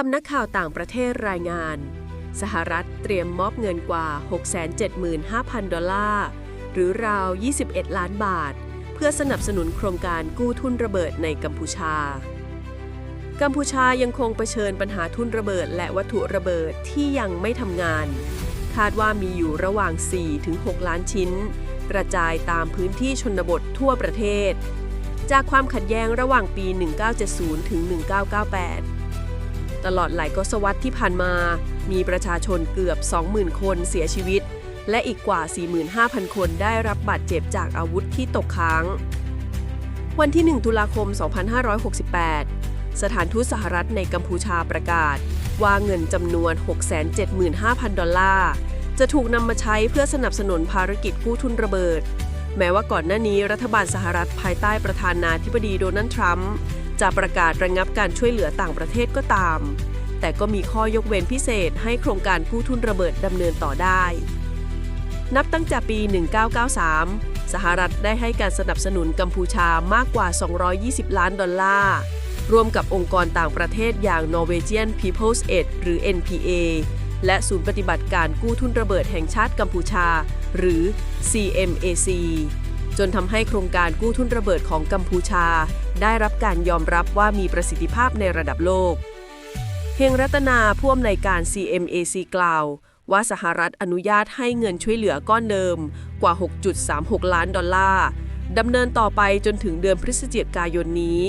สำนักข่าวต่างประเทศรายงาน สหรัฐเตรียมมอบเงินกว่า 675,000 ดอลลาร์ หรือราว 21 ล้านบาท เพื่อสนับสนุนโครงการกู้ทุนระเบิดในกัมพูชา กัมพูชายังคงเผชิญปัญหาทุนระเบิดและวัตถุระเบิดที่ยังไม่ทำงาน คาดว่ามีอยู่ระหว่าง 4-6 ล้านชิ้น กระจายตามพื้นที่ชนบททั่วประเทศ จากความขัดแย้งระหว่างปี 1970 ถึง 1998 ตลอดหลายทศวรรษที่ผ่านมา มีประชาชนเกือบ 20,000 คนเสียชีวิต และอีกกว่า 45,000 คนได้รับบาดเจ็บจากอาวุธที่ตกค้าง วันที่ 1 ตุลาคม 2568 สถานทูตสหรัฐในกัมพูชาประกาศ ว่าเงินจำนวน 675,000 ดอลลาร์ จะถูกนำมาใช้เพื่อสนับสนุนภารกิจกู้ทุนระเบิด แม้ว่าก่อนหน้านี้รัฐบาลสหรัฐภายใต้ประธานาธิบดีโดนัลด์ทรัมป์ จะประกาศระงงับการช่วยเหลือต่างประเทศก็ตาม แต่ก็มีข้อยกเว้นพิเศษให้โครงการกู้ทุนระเบิดดำเนินต่อได้ นับตั้งแต่ปี 1993 สหรัฐได้ให้การสนับสนุนกัมพูชามากกว่า 220 ล้านดอลลาร์ร่วมกับองค์กรต่างประเทศอย่าง Norwegian People's Aid หรือ NPA และศูนย์ปฏิบัติการกู้ทุนระเบิดแห่งชาติกัมพูชา หรือ CMAC จนทำให้โครงการกู้ทุนระเบิดของกัมพูชา ได้รับการยอมรับว่ามีประสิทธิภาพในระดับโลก เฮงรัตนาผู้อำนวยการ CMAC กล่าว ว่าสหรัฐอนุญาตให้เงินช่วยเหลือก้อนเดิมกว่า 6.36 ล้านดอลลาร์ดำเนินต่อไปจนถึงเดือนพฤศจิกายนนี้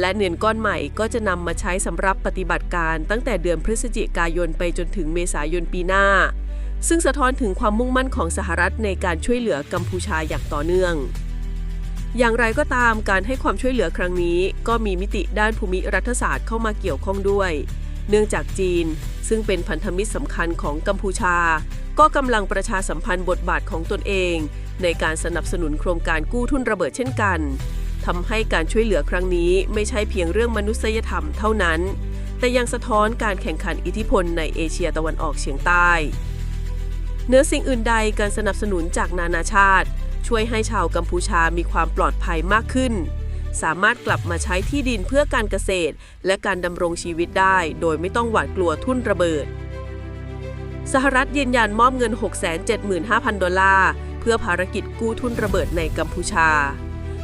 และเงินก้อนใหม่ก็จะนำมาใช้สำหรับปฏิบัติการตั้งแต่เดือนพฤศจิกายนไปจนถึงเมษายนปีหน้า ซึ่งสะท้อนถึงความมุ่งมั่นของสหรัฐในการช่วยเหลือกัมพูชาอย่างต่อเนื่อง อย่างไรก็ตามการให้ความช่วยเหลือครั้งนี้ ก็มีมิติด้านภูมิรัฐศาสตร์เข้ามาเกี่ยวข้องด้วย เนื่องจากจีน ซึ่งเป็นพันธมิตรสำคัญของกัมพูชา ก็กำลังประชาสัมพันธ์บทบาทของตนเอง ในการสนับสนุนโครงการกู้ทุนระเบิดเช่นกันทำให้การช่วยเหลือครั้งนี้ไม่ใช่เพียงเรื่องมนุษยธรรมเท่านั้น แต่ยังสะท้อนการแข่งขันอิทธิพลในเอเชียตะวันออกเฉียงใต้ เหนือสิ่งอื่นใดการสนับสนุนจากนานาชาติ ช่วยให้ชาวกัมพูชามีความปลอดภัยมากขึ้น สามารถกลับมาใช้ที่ดินเพื่อการเกษตร และการดำรงชีวิตได้ โดยไม่ต้องหวาดกลัวทุ่นระเบิด สหรัฐยืนยันมอบเงิน 675,000 ดอลลาร์เพื่อภารกิจกู้ทุนระเบิดในกัมพูชา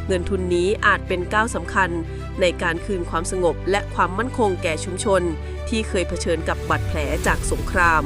เงินทุนนี้อาจเป็นก้าวสำคัญในการคืนความสงบและความมั่นคงแก่ชุมชน ที่เคยเผชิญกับบาดแผลจากสงคราม